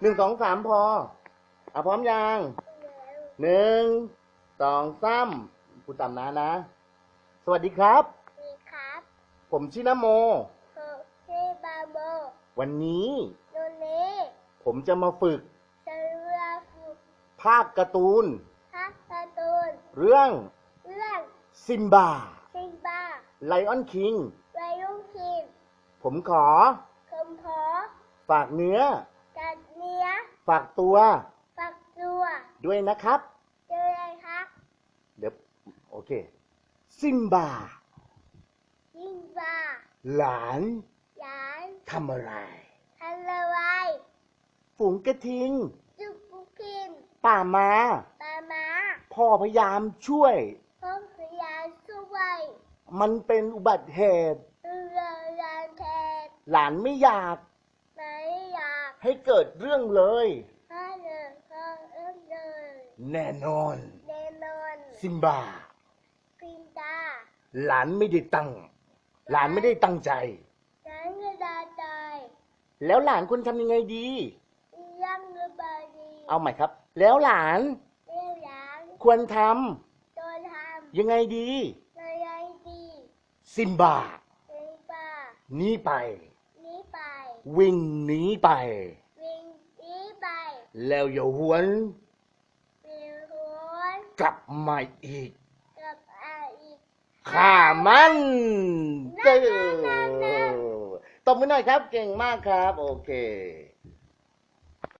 หนึ่งสองสามพออะพร้อมยังหนึ่งสองสามพูดตามนะนะ สวัสดีครับมีครับผมชื่อนโม ผมชื่อบาโบวันนี้โนนี้ผมจะมาฝึกจะเรือฝึกภาคการ์ตูนทักการ์ตูนเรื่องเรื่องซิมบาซิงบาไลออนคิงไวรุ่งคินผมขอคมขอ ฝากเนื้อจัดเนี้ยฝากตัว ฝักตัวด้วยนะครับ เจออะไรครับเดี๋ยวโอเค ซิมบาซิงบาหลานหลานทำอะไรทำอะไรฝูงกระทิง จุกกุกินป่ามาปลาม้าพ่อพยายามช่วยพ่อพยานช่วยมันเป็นอุบัติเหตุ เรือลานแทน หลานไม่อยากไหนอยาก ให้เกิดเรื่องเลย ให้เลยก็เอื้อมเลย แน่นอน แน่นอนซิมบาปินตาหลานไม่ได้ตั้ง หลานไม่ได้ตั้งใจฉันก็ดาใจ แล้วหลานควรทำยังไงดียังระบายดีเอาใหม่ครับ แล้วหลานเรียวหลังควรทตัวทำยังไงดีำอะไรดีซิมบาเป็นป่าหนีไปนี้ไป วิ่งหนีไป วิ่งนี้ไป แล้วอย่าหวนเรียวหัวกลับมาอีกกับอาอีกฆ่ามันนั่เด้นๆๆอตบมือหน่อยครับ เก่งมากครับ โอเค